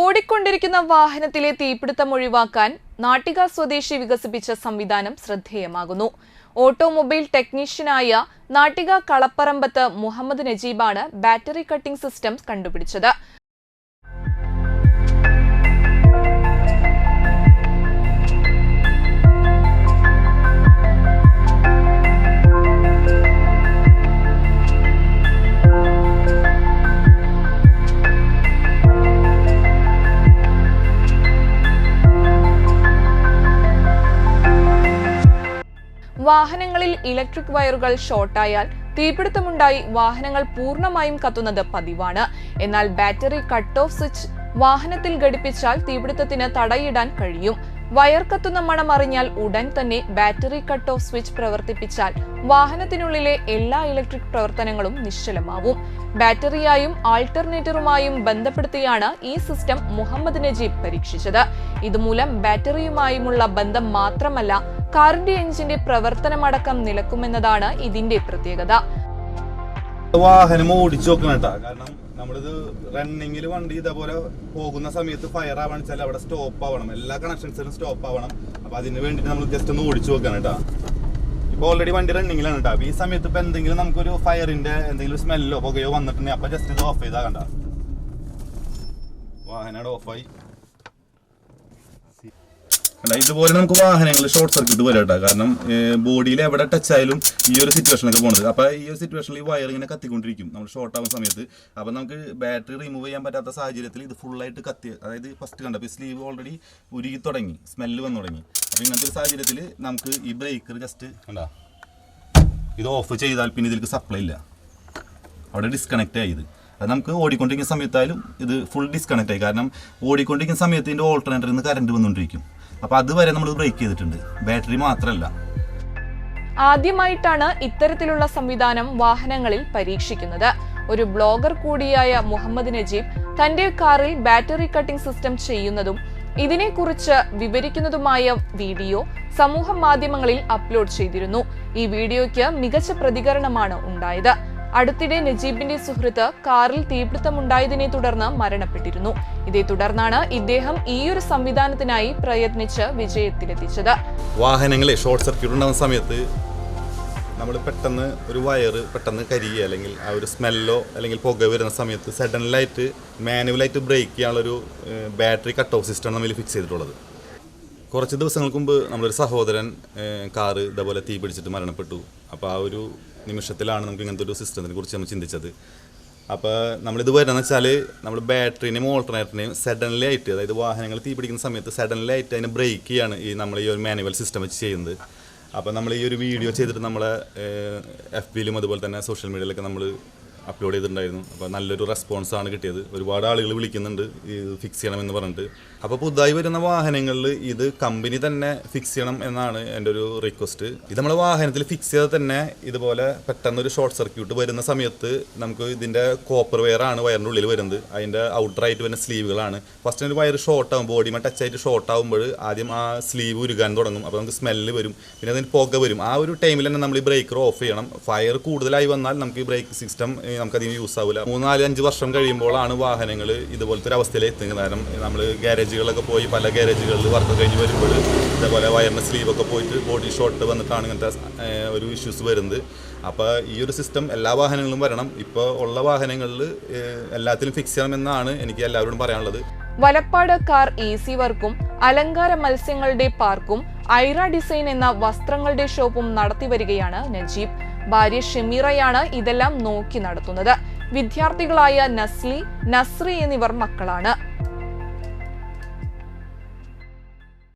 ഓടിക്കൊണ്ടിരിക്കുന്ന വാഹനത്തിലെ തീപിടുത്തം ഒഴിവാക്കാൻ നാട്ടിക സ്വദേശി വികസിപ്പിച്ച സംവിധാനം ശ്രദ്ധേയമാകുന്നു. ഓട്ടോമൊബൈൽ ടെക്നീഷ്യനായ നാട്ടിക കളപ്പറമ്പത്ത് മുഹമ്മദ് നജീബാണ് ബാറ്ററി കട്ടിംഗ് സിസ്റ്റം കണ്ടുപിടിച്ചത്. വാഹനങ്ങളിൽ ഇലക്ട്രിക് വയറുകൾ ഷോർട്ടായാൽ തീപിടുത്തമുണ്ടായി വാഹനങ്ങൾ പൂർണമായും കത്തുന്നത് പതിവാണ്. എന്നാൽ ബാറ്ററി കട്ട് ഓഫ് സ്വിച്ച് വാഹനത്തിൽ ഘടിപ്പിച്ചാൽ തീപിടുത്തത്തിന് തടയിടാൻ കഴിയും. വയർ കത്തുന്ന മണം അറിഞ്ഞാൽ ഉടൻ തന്നെ ബാറ്ററി കട്ട് ഓഫ് സ്വിച്ച് പ്രവർത്തിപ്പിച്ചാൽ വാഹനത്തിനുള്ളിലെ എല്ലാ ഇലക്ട്രിക് പ്രവർത്തനങ്ങളും നിശ്ചലമാവും. ബാറ്ററിയായും ആൾട്ടർനേറ്ററുമായും ബന്ധപ്പെടുത്തിയാണ് ഈ സിസ്റ്റം മുഹമ്മദ് നജീബ് പരീക്ഷിച്ചത്. ഇതുമൂലം ബാറ്ററിയുമായുമുള്ള ബന്ധം മാത്രമല്ല കാറിന്റെ എഞ്ചിന്റെ പ്രവർത്തനമടക്കം നിലക്കുമെന്നതാണ് ഇതിന്റെ പ്രത്യേകത. വാഹനം ഓടിച്ചു നോക്കണം കേട്ടോ. കാരണം നമ്മളിത് റണ്ണിങ്ങിൽ വണ്ടി ഇതേപോലെ പോകുന്ന സമയത്ത് ഫയർ ആവണം വെച്ചാൽ അവിടെ സ്റ്റോപ്പ് ആവണം. എല്ലാ കണക്ഷൻസിലും സ്റ്റോപ്പ് ആവണം. അപ്പൊ അതിന് വേണ്ടിട്ട് നമ്മൾ ജസ്റ്റ് ഒന്ന് ഓടിച്ചു നോക്കണം കേട്ടോ. ഇപ്പൊ ഓൾറെഡി വണ്ടി റണ്ണിങ്ങിലാണ് കേട്ടോ. ഈ സമയത്ത് ഇപ്പൊ എന്തെങ്കിലും നമുക്കൊരു ഫയറിന്റെ എന്തെങ്കിലും സ്മെല്ലോ പുകയോ വന്നിട്ടുണ്ടെങ്കിൽ അപ്പൊ ജസ്റ്റ് ഇത് ഓഫ് ചെയ്താ കണ്ട. വാഹനം ഓഫായി അല്ല ഇതുപോലെ നമുക്ക് വാഹനങ്ങൾ ഷോർട്ട് സർക്യൂട്ട് പോലെ കേട്ടോ. കാരണം ബോഡിയിൽ എവിടെ ടച്ച് ആയാലും ഈ ഒരു സിറ്റുവേഷനൊക്കെ പോണത്. അപ്പൊ ഈ ഒരു സിറ്റുവേഷനിൽ ഈ വയർ ഇങ്ങനെ കത്തിക്കൊണ്ടിരിക്കും. നമ്മൾ ഷോർട്ട് ആവുന്ന സമയത്ത്. അപ്പൊ നമുക്ക് ബാറ്ററി റിമൂവ് ചെയ്യാൻ പറ്റാത്ത സാഹചര്യത്തിൽ ഇത് ഫുള്ളായിട്ട് കത്തി അതായത് ഫസ്റ്റ് കണ്ടപ്പോൾ സ്ലീവ് ഓൾറെഡി ഉരുകി തുടങ്ങി. സ്മെല്ല് വന്നു തുടങ്ങി. അപ്പൊ ഇങ്ങനത്തെ ഒരു സാഹചര്യത്തിൽ നമുക്ക് ഈ ബ്രേക്കർ ജസ്റ്റ് കണ്ടാ? ഇത് ഓഫ് ചെയ്താൽ പിന്നെ ഇതിലേക്ക് സപ്ലൈ ഇല്ല. അവിടെ ഡിസ്കണക്റ്റ് ആയി ഇത്. അത് നമുക്ക് ഓടിക്കൊണ്ടിരിക്കുന്ന സമയത്തായാലും ഇത് ഫുൾ ഡിസ്കണക്റ്റ് ആയി. കാരണം ഓടിക്കൊണ്ടിരിക്കുന്ന സമയത്ത് ഇതിന്റെ ഓൾട്ടർനേറ്ററിൽ നിന്ന് കറണ്ട് വന്നുകൊണ്ടിരിക്കും അപ്പോൾ അതുവരെ നമ്മൾ ബ്രേക്ക് ചെയ്തിട്ടുണ്ട്. ബാറ്ററി മാത്രമല്ല ആദ്യമായിട്ടാണ് ഇത്തരത്തിലുള്ള സംവിധാനം വാഹനങ്ങളിൽ പരീക്ഷിക്കുന്നത്. ഒരു ബ്ലോഗർ കൂടിയായ മുഹമ്മദ് നജീബ് തന്റെ കാറിൽ ബാറ്ററി കട്ടിംഗ് സിസ്റ്റം ചെയ്യുന്നതും ഇതിനെക്കുറിച്ച് വിവരിക്കുന്നതുമായ വീഡിയോ സമൂഹ മാധ്യമങ്ങളിൽ അപ്ലോഡ് ചെയ്തിരുന്നു. ഈ വീഡിയോയ്ക്ക് മികച്ച പ്രതികരണമാണ് ഉണ്ടായത്. അടുത്തിടെ നജീബിന്റെ സുഹൃത്ത് കാറിൽ തീപിടുത്തമുണ്ടായതിനെ തുടർന്ന് മരണപ്പെട്ടിരുന്നു. ഇതേ തുടർന്നാണ് ഇദ്ദേഹം ഈയൊരു സംവിധാനത്തിനായി പ്രയത്നിച്ച് വിജയത്തിലെത്തിച്ചത്. വാഹനങ്ങളെ ഷോർട്ട് സർക്യൂട്ട് ഉണ്ടാകുന്ന സമയത്ത് നമ്മൾ പെട്ടെന്ന് ഒരു വയർ പെട്ടെന്ന് കരിയുക അല്ലെങ്കിൽ ആ ഒരു സ്മെല്ലോ അല്ലെങ്കിൽ പുക വരുന്ന സമയത്ത് സഡൻലായിട്ട് മാനുവലായിട്ട് ബ്രേക്ക് ചെയ്യാനുള്ളൊരു ബാറ്ററി കട്ട് ഓഫ് സിസ്റ്റമാണ് നമ്മൾ ഫിക്സ് ചെയ്തിട്ടുള്ളത്. കുറച്ച് ദിവസങ്ങൾക്ക് മുമ്പ് നമ്മളൊരു സഹോദരൻ കാറ് ഇതേപോലെ തീ പിടിച്ചിട്ട് മരണപ്പെട്ടു. അപ്പോൾ ആ ഒരു നിമിഷത്തിലാണ് നമുക്ക് ഇങ്ങനത്തെ ഒരു സിസ്റ്റത്തിനെ കുറിച്ച് നമ്മൾ ചിന്തിച്ചത്. അപ്പോൾ നമ്മളിത് വരുന്നത് വെച്ചാൽ നമ്മൾ ബാറ്ററിനെയും ഓൾട്ടർനേറ്ററിനെയും സഡൻലി ആയിട്ട് അതായത് വാഹനങ്ങൾ തീ പിടിക്കുന്ന സമയത്ത് സഡൻലി ആയിട്ട് അതിനെ ബ്രേക്ക് ചെയ്യാണ് ഈ നമ്മൾ ഈ ഒരു മാനുവൽ സിസ്റ്റം വെച്ച് ചെയ്യുന്നത്. അപ്പോൾ നമ്മൾ ഈ ഒരു വീഡിയോ ചെയ്തിട്ട് നമ്മളെ എഫ് ബിയിലും അതുപോലെ തന്നെ സോഷ്യൽ മീഡിയയിലൊക്കെ നമ്മൾ അപ്ലോഡ് ചെയ്തിട്ടുണ്ടായിരുന്നു. അപ്പോൾ നല്ലൊരു റെസ്പോൺസാണ് കിട്ടിയത്. ഒരുപാട് ആളുകൾ വിളിക്കുന്നുണ്ട് ഇത് ഫിക്സ് ചെയ്യണമെന്ന് പറഞ്ഞിട്ട്. അപ്പോൾ പുതുതായി വരുന്ന വാഹനങ്ങളിൽ ഇത് കമ്പനി തന്നെ ഫിക്സ് ചെയ്യണം എന്നാണ് എന്റെ ഒരു റിക്വസ്റ്റ് ഇത് നമ്മൾ വാഹനത്തിൽ ഫിക്സ് ചെയ്താൽ തന്നെ ഇതുപോലെ പെട്ടെന്ന് ഒരു ഷോർട്ട് സർക്യൂട്ട് വരുന്ന സമയത്ത് നമുക്ക് ഇതിന്റെ കോപ്പർ വയർ ആണ് വയറിന്റെ ഉള്ളിൽ വരുന്നത്. അതിന്റെ ഔട്ടറായിട്ട് വരുന്ന സ്ലീവുകളാണ് ഫസ്റ്റ് ഒരു വയർ ഷോർട്ട് ആകും ബോഡിമേ ടച്ച് ആയിട്ട് ഷോർട്ട് ആകുമ്പോൾ ആദ്യം ആ സ്ലീവ് ഉരുകാൻ തുടങ്ങും. അപ്പോൾ നമുക്ക് സ്മെല്ല് വരും. പിന്നെ അതിന് പുക വരും. ആ ഒരു ടൈമിൽ തന്നെ നമ്മൾ ഈ ബ്രേക്കർ ഓഫ് ചെയ്യണം. ഫയർ കൂടുതലായി വന്നാൽ നമുക്ക് ഈ ബ്രേക്ക് സിസ്റ്റം നമുക്കധികം യൂസ് ആവില്ല മൂന്നാൽ അഞ്ച് വർഷം കഴിയുമ്പോഴാണ് വാഹനങ്ങൾ ഇതുപോലത്തെ ഒരു അവസ്ഥയിൽ എത്തുന്നത്. കാരണം നമ്മൾ ഗ്യാരേജുകളൊക്കെ പോയി പല ഗ്യാരേജുകളിൽ വർക്ക് കഴിഞ്ഞ് വരുമ്പോൾ ഇതേപോലെ വയറിന് സ്ലീവൊക്കെ പോയിട്ട് ബോഡി ഷോട്ട് വന്നിട്ടാണ് ഇങ്ങനത്തെ ഒരു ഇഷ്യൂസ് വരുന്നത്. അപ്പോൾ ഈ ഒരു സിസ്റ്റം എല്ലാ വാഹനങ്ങളിലും വരണം. ഇപ്പോൾ ഉള്ള വാഹനങ്ങളിൽ എല്ലാത്തിലും ഫിക്സ് ചെയ്യണമെന്നാണ് എനിക്ക് എല്ലാവരോടും പറയാനുള്ളത്. വലപ്പാട് കാർ എ സി വർക്കും അലങ്കാര മത്സ്യങ്ങളുടെ പാർക്കും ഐറ ഡിസൈൻ എന്ന വസ്ത്രങ്ങളുടെ ഷോപ്പും നടത്തിവരികയാണ് നജീബ്. ഭാര്യ ഷെമീറയാണ് ഇതെല്ലാം നോക്കി നടത്തുന്നത്. വിദ്യാർത്ഥികളായ നസ്ലി നസ്രി എന്നിവർ മക്കളാണ്.